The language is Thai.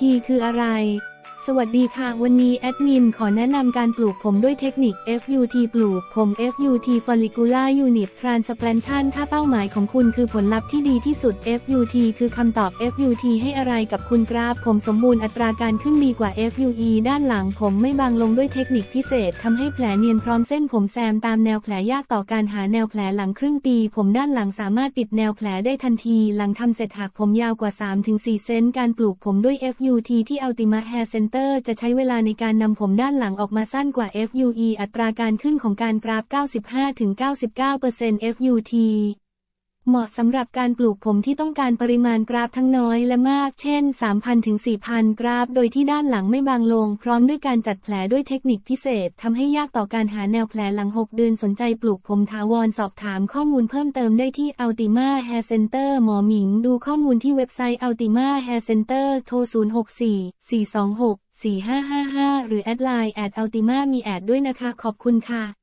ที่คืออะไร สวัสดีค่ะ วันนี้แอดมินขอแนะนำการปลูกผมด้วยเทคนิค FUT ปลูกผม FUT Follicular Unit Transplantation ถ้าเป้าหมายของคุณคือผลลัพธ์ที่ดีที่สุด FUT คือคำตอบ FUT ให้อะไรกับคุณกราฟผมสมบูรณ์อัตราการขึ้นดีกว่า FUE ด้านหลังผมไม่บางลงด้วยเทคนิคพิเศษทำให้แผลเนียนพร้อมเส้นผมแซมตามแนวแผลยากต่อการหาแนวแผลหลังครึ่งปี ผมด้านหลังสามารถปิดแนวแผลได้ทันที หลังทำเสร็จหากผมยาวกว่า 3-4 เซนการปลูกผมด้วย FUT ที่ Ultima Hair Center จะใช้เวลาในการนำผมด้านหลังออกมาสั้นกว่า FUE อัตราการขึ้นของการกราฟ 95-99% FUT เหมาะสำหรับการปลูกผมที่ต้องการปริมาณกราฟทั้งน้อยและมาก เช่น 3,000 ถึง 4,000 กราฟ โดยที่ด้านหลังไม่บางลง พร้อมด้วยการจัดแผลด้วยเทคนิคพิเศษ ทำให้ยากต่อการหาแนวแผลหลัง 6 เดือนสนใจปลูกผมถาวรสอบถามข้อมูลเพิ่มเติมได้ที่ Ultima Hair Center หมอหมิง ดูข้อมูลที่เว็บไซต์ Ultima Hair Center โทร 064 426 4555 หรือแอดไลน์แอด Ultima มีแอดด้วยนะคะ ขอบคุณค่ะ